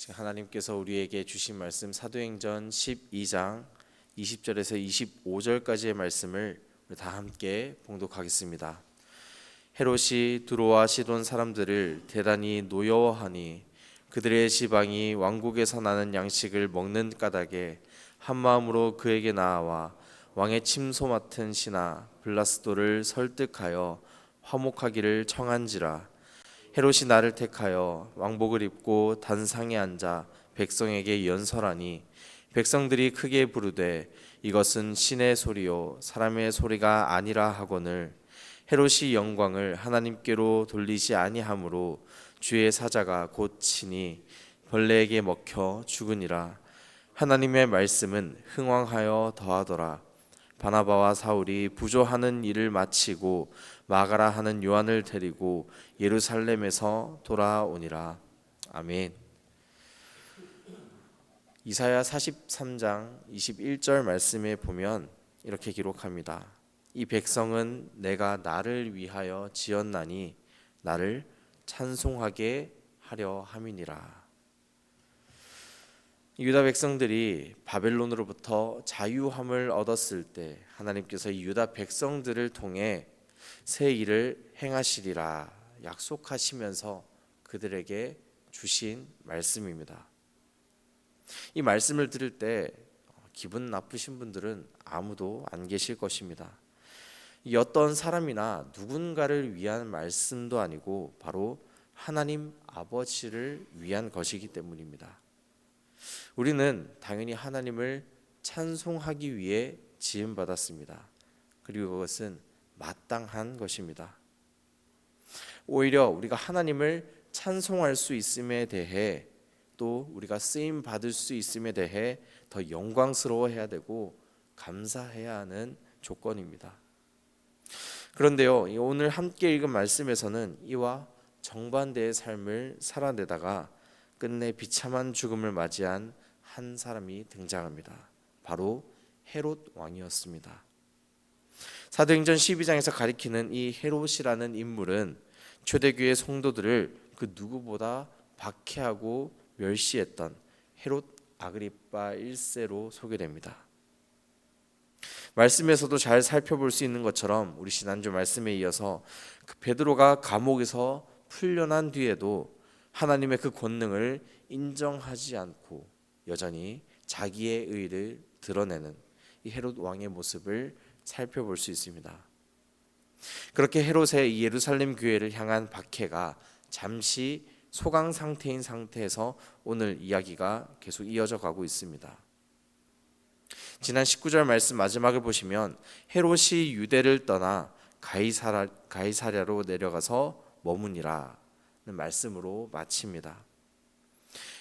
지금 하나님께서 우리에게 주신 말씀 사도행전 12장 20절에서 25절까지의 말씀을 다 함께 봉독하겠습니다. 헤롯이 두로와 시돈 사람들을 대단히 노여워하니 그들의 지방이 왕국에서 나는 양식을 먹는 까닭에 한 마음으로 그에게 나아와 왕의 침소 맡은 신하 블라스도를 설득하여 화목하기를 청한지라 헤롯이 나를 택하여 왕복을 입고 단상에 앉아 백성에게 연설하니 백성들이 크게 부르되 이것은 신의 소리요 사람의 소리가 아니라 하거늘 헤롯이 영광을 하나님께로 돌리지 아니하므로 주의 사자가 곧 치니 벌레에게 먹혀 죽으니라. 하나님의 말씀은 흥왕하여 더하더라. 바나바와 사울이 부조하는 일을 마치고 마가라 하는 요한을 데리고 예루살렘에서 돌아오니라 아멘. 이사야 43장 21절 말씀에 보면 이렇게 기록합니다. 이 백성은 내가 나를 위하여 지었나니 나를 찬송하게 하려 함이니라. 유다 백성들이 바벨론으로부터 자유함을 얻었을 때 하나님께서 이 유다 백성들을 통해 새 일을 행하시리라 약속하시면서 그들에게 주신 말씀입니다. 이 말씀을 들을 때 기분 나쁘신 분들은 아무도 안 계실 것입니다. 이 어떤 사람이나 누군가를 위한 말씀도 아니고 바로 하나님 아버지를 위한 것이기 때문입니다. 우리는 당연히 하나님을 찬송하기 위해 지음 받았습니다. 그리고 그것은 마땅한 것입니다. 오히려 우리가 하나님을 찬송할 수 있음에 대해 또 우리가 쓰임 받을 수 있음에 대해 더 영광스러워해야 되고 감사해야 하는 조건입니다. 그런데요, 오늘 함께 읽은 말씀에서는 이와 정반대의 삶을 살아내다가 끝내 비참한 죽음을 맞이한 한 사람이 등장합니다. 바로 헤롯 왕이었습니다. 사도행전 12장에서 가리키는 이 헤롯이라는 인물은 초대교회 성도들을 그 누구보다 박해하고 멸시했던 헤롯 아그리파 1세로 소개됩니다. 말씀에서도 잘 살펴볼 수 있는 것처럼 우리 지난주 말씀에 이어서 그 베드로가 감옥에서 풀려난 뒤에도 하나님의 그 권능을 인정하지 않고 여전히 자기의 의를 드러내는 이 헤롯 왕의 모습을 살펴볼 수 있습니다. 그렇게 헤롯의 이 예루살렘 교회를 향한 박해가 잠시 소강 상태인 상태에서 오늘 이야기가 계속 이어져 가고 있습니다. 지난 19절 말씀 마지막을 보시면 헤롯이 유대를 떠나 가이사라, 가이사랴로 내려가서 머무니라는 말씀으로 마칩니다.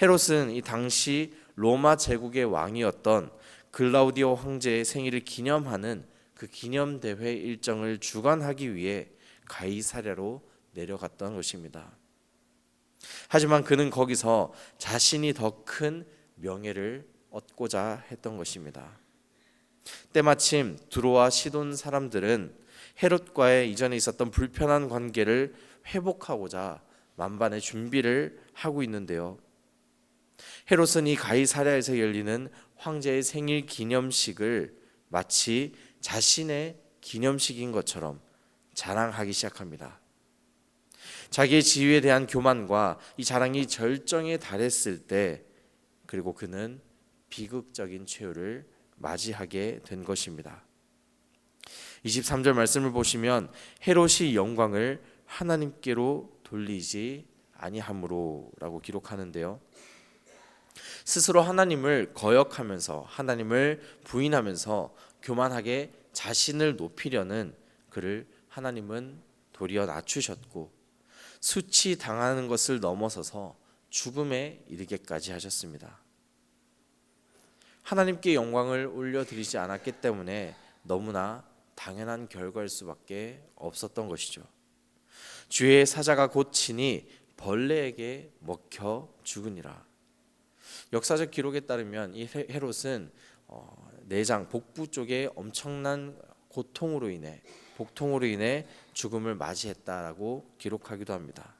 헤롯은 이 당시 로마 제국의 왕이었던 글라우디오 황제의 생일을 기념하는 그 기념 대회 일정을 주관하기 위해 가이사랴로 내려갔던 것입니다. 하지만 그는 거기서 자신이 더 큰 명예를 얻고자 했던 것입니다. 때마침 두로와 시돈 사람들은 헤롯과의 이전에 있었던 불편한 관계를 회복하고자 만반의 준비를 하고 있는데요. 헤롯은 이 가이사랴에서 열리는 황제의 생일 기념식을 마치 자신의 기념식인 것처럼 자랑하기 시작합니다. 자기의 지위에 대한 교만과 이 자랑이 절정에 달했을 때 그리고 그는 비극적인 최후를 맞이하게 된 것입니다. 23절 말씀을 보시면 헤롯이 영광을 하나님께로 돌리지 아니함으로라고 기록하는데요. 스스로 하나님을 거역하면서 하나님을 부인하면서 교만하게 자신을 높이려는 그를 하나님은 도리어 낮추셨고 수치 당하는 것을 넘어서서 죽음에 이르게까지 하셨습니다. 하나님께 영광을 올려드리지 않았기 때문에 너무나 당연한 결과일 수밖에 없었던 것이죠. 주의 사자가 곧 치니 벌레에게 먹혀 죽으니라. 역사적 기록에 따르면 이 헤롯은 어, 내장 복부 쪽에 엄청난 고통으로 인해 복통으로 인해 죽음을 맞이했다라고 기록하기도 합니다.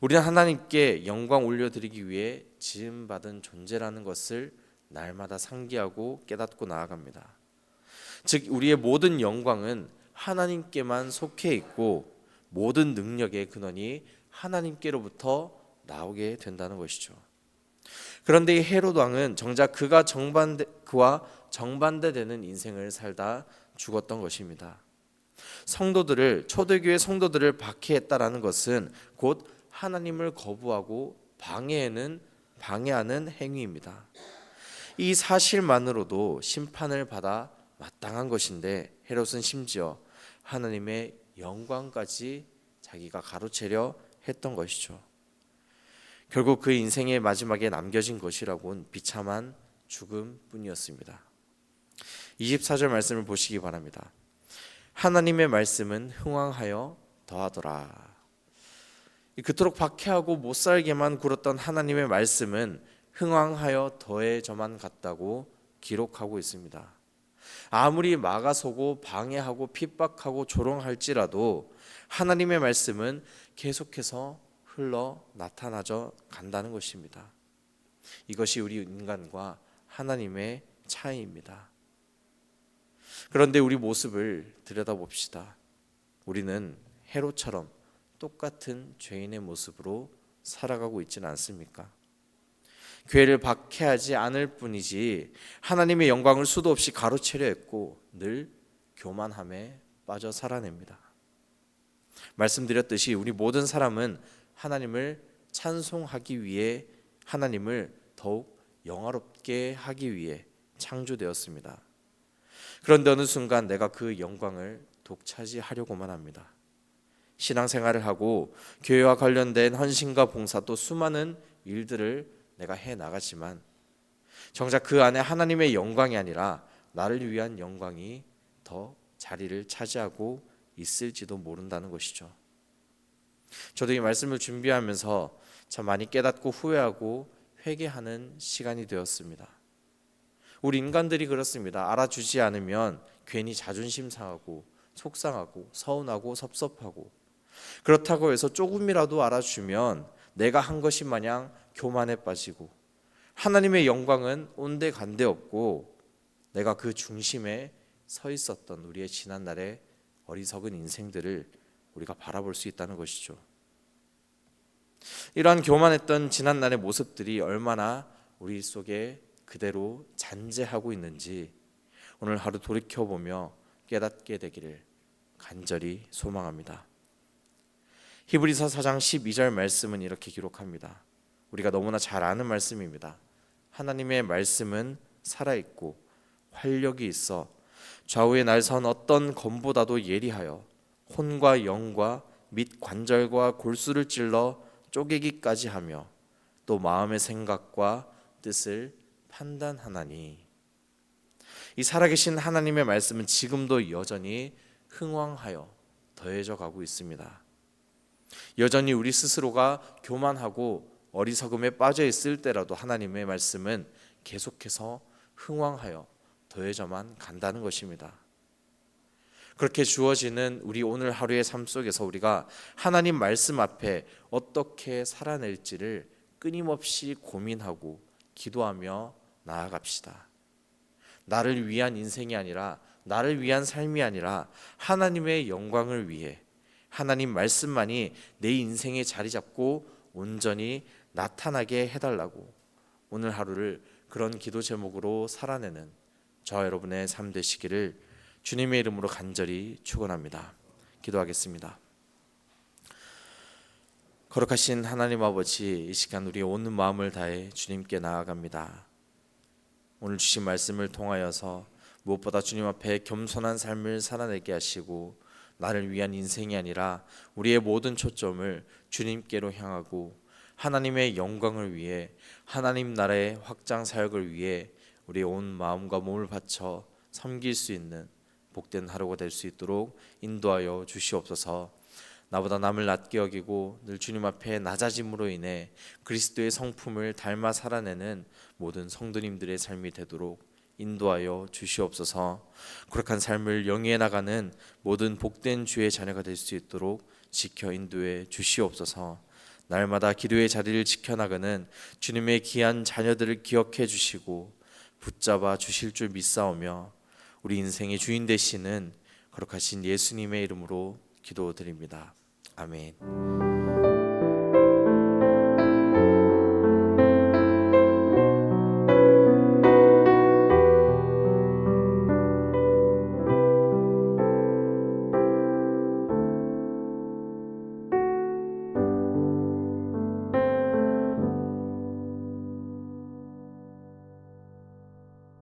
우리는 하나님께 영광 올려드리기 위해 지음받은 존재라는 것을 날마다 상기하고 깨닫고 나아갑니다. 즉 우리의 모든 영광은 하나님께만 속해 있고 모든 능력의 근원이 하나님께로부터 나오게 된다는 것이죠. 그런데 이 헤롯 왕은 정작 그가 정반대 그와 정반대되는 인생을 살다 죽었던 것입니다. 성도들을 초대교회 성도들을 박해했다라는 것은 곧 하나님을 거부하고 방해하는 방해하는 행위입니다. 이 사실만으로도 심판을 받아 마땅한 것인데 헤롯은 심지어 하나님의 영광까지 자기가 가로채려 했던 것이죠. 결국 그 인생의 마지막에 남겨진 것이라고는 비참한 죽음뿐이었습니다. 24절 말씀을 보시기 바랍니다. 하나님의 말씀은 흥왕하여 더하더라. 그토록 박해하고 못 살게만 굴었던 하나님의 말씀은 흥왕하여 더해져만 갔다고 기록하고 있습니다. 아무리 막아서고 방해하고 핍박하고 조롱할지라도 하나님의 말씀은 계속해서 흘러 나타나져 간다는 것입니다. 이것이 우리 인간과 하나님의 차이입니다. 그런데 우리 모습을 들여다봅시다. 우리는 헤로처럼 똑같은 죄인의 모습으로 살아가고 있지는 않습니까? 교회를 박해하지 않을 뿐이지 하나님의 영광을 수도 없이 가로채려 했고 늘 교만함에 빠져 살아냅니다. 말씀드렸듯이 우리 모든 사람은 하나님을 찬송하기 위해 하나님을 더욱 영화롭게 하기 위해 창조되었습니다. 그런데 어느 순간 내가 그 영광을 독차지하려고만 합니다. 신앙생활을 하고 교회와 관련된 헌신과 봉사 또 수많은 일들을 내가 해 나가지만 정작 그 안에 하나님의 영광이 아니라 나를 위한 영광이 더 자리를 차지하고 있을지도 모른다는 것이죠. 저도 이 말씀을 준비하면서 참 많이 깨닫고 후회하고 회개하는 시간이 되었습니다. 우리 인간들이 그렇습니다. 알아주지 않으면 괜히 자존심 상하고 속상하고 서운하고 섭섭하고 그렇다고 해서 조금이라도 알아주면 내가 한 것이 마냥 교만에 빠지고 하나님의 영광은 온데 간데 없고 내가 그 중심에 서 있었던 우리의 지난날의 어리석은 인생들을 우리가 바라볼 수 있다는 것이죠. 이러한 교만했던 지난날의 모습들이 얼마나 우리 속에 그대로 잔재하고 있는지 오늘 하루 돌이켜 보며 깨닫게 되기를 간절히 소망합니다. 히브리서 4장 12절 말씀은 이렇게 기록합니다. 우리가 너무나 잘 아는 말씀입니다. 하나님의 말씀은 살아 있고 활력이 있어 좌우의 날선 어떤 검보다도 예리하여 혼과 영과 및 관절과 골수를 찔러 쪼개기까지 하며 또 마음의 생각과 뜻을 판단하나니 이 살아계신 하나님의 말씀은 지금도 여전히 흥왕하여 더해져 가고 있습니다. 여전히 우리 스스로가 교만하고 어리석음에 빠져 있을 때라도 하나님의 말씀은 계속해서 흥왕하여 더해져만 간다는 것입니다. 그렇게 주어지는 우리 오늘 하루의 삶 속에서 우리가 하나님 말씀 앞에 어떻게 살아낼지를 끊임없이 고민하고 기도하며 나아갑시다. 나를 위한 인생이 아니라 나를 위한 삶이 아니라 하나님의 영광을 위해 하나님 말씀만이 내 인생에 자리 잡고 온전히 나타나게 해달라고 오늘 하루를 그런 기도 제목으로 살아내는 저 여러분의 삶 되시기를 주님의 이름으로 간절히 축원합니다. 기도하겠습니다. 거룩하신 하나님 아버지 이 시간 우리 온 마음을 다해 주님께 나아갑니다. 오늘 주신 말씀을 통하여서 무엇보다 주님 앞에 겸손한 삶을 살아내게 하시고 나를 위한 인생이 아니라 우리의 모든 초점을 주님께로 향하고 하나님의 영광을 위해 하나님 나라의 확장 사역을 위해 우리의 온 마음과 몸을 바쳐 섬길 수 있는 복된 하루가 될 수 있도록 인도하여 주시옵소서. 나보다 남을 낮게 여기고 늘 주님 앞에 낮아짐으로 인해 그리스도의 성품을 닮아 살아내는 모든 성도님들의 삶이 되도록 인도하여 주시옵소서. 거룩한 삶을 영위해 나가는 모든 복된 주의 자녀가 될 수 있도록 지켜 인도해 주시옵소서. 날마다 기도의 자리를 지켜나가는 주님의 귀한 자녀들을 기억해 주시고 붙잡아 주실 줄 믿사오며 우리 인생의 주인 되시는 거룩하신 예수님의 이름으로 기도드립니다. 아멘.